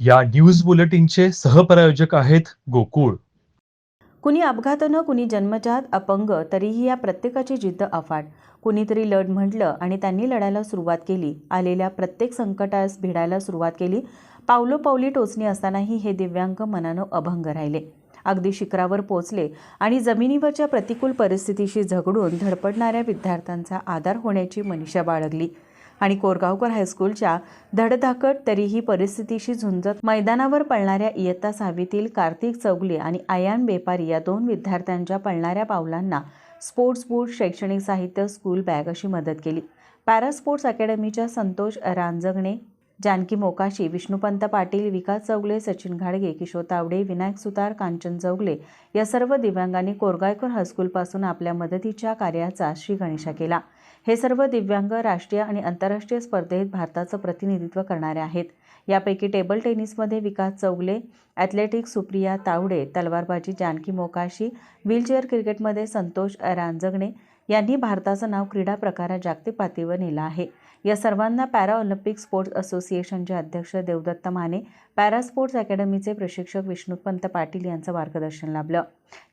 या न्यूज बुलेटिनचे सहप्रायोजक आहेत गोकुळ. कुणी अपघातानं कुणी जन्मजात अपंग तरीही या प्रत्येकाची जिद्द अफाट. कुणीतरी लढ म्हटलं आणि त्यांनी लढायला सुरुवात केली. आलेल्या प्रत्येक संकटास भिडायला सुरुवात केली. पावलोपावली टोचणी असतानाही हे दिव्यांग मनानं अभंग राहिले. अगदी शिखरावर पोचले आणि जमिनीवरच्या प्रतिकूल परिस्थितीशी झगडून धडपडणाऱ्या विद्यार्थ्यांचा आधार होण्याची मनीषा बाळगली. आणि कोरगावकर हायस्कूलच्या धडधाकट तरीही परिस्थितीशी झुंजत मैदानावर पळणाऱ्या इयत्ता सहावीतील कार्तिक चौगले आणि आयान बेपारी या दोन विद्यार्थ्यांच्या पळणाऱ्या पावलांना स्पोर्ट्स बूट शैक्षणिक साहित्य स्कूल बॅग अशी मदत केली. पॅरा स्पोर्ट्स अकॅडमीच्या संतोष रांजगणे जानकी मोकाशी विष्णुपंत पाटील विकास चौगले सचिन घाडगे किशोर तावडे विनायक सुतार कांचन चौगले या सर्व दिव्यांगांनी कोरगायकर हायस्कूलपासून आपल्या मदतीच्या कार्याचा श्री गणेशा केला. हे सर्व दिव्यांग राष्ट्रीय आणि आंतरराष्ट्रीय स्पर्धेत भारताचं प्रतिनिधित्व करणारे आहेत. यापैकी टेबल टेनिसमध्ये विकास चौगले ॲथलेटिक्स सुप्रिया तावडे तलवारबाजी जानकी मोकाशी व्हीलचेअर क्रिकेटमध्ये संतोष रांजगणे यांनी भारताचं नाव क्रीडा प्रकारात जागतिक पातळीवर नेलं आहे. या सर्वांना पॅरा ऑलिम्पिक स्पोर्ट्स असोसिएशनचे अध्यक्ष देवदत्त माने पॅरा स्पोर्ट्स अकॅडमीचे प्रशिक्षक विष्णुपंत पाटील यांचं मार्गदर्शन लाभलं.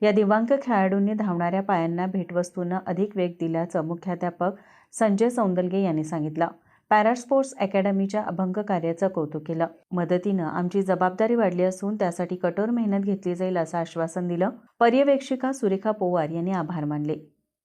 या दिव्यांग खेळाडूंनी धावणाऱ्या पायांना भेटवस्तूंना अधिक वेग दिल्याचं मुख्याध्यापक संजय सौंदलगे यांनी सांगितलं. पॅरा स्पोर्ट्स अकॅडमीच्या अभंग कार्याचं कौतुक केलं. मदतीनं आमची जबाबदारी वाढली असून त्यासाठी कठोर मेहनत घेतली जाईल असं आश्वासन दिलं. पर्यवेक्षिका सुरेखा पोवार यांनी आभार मानले.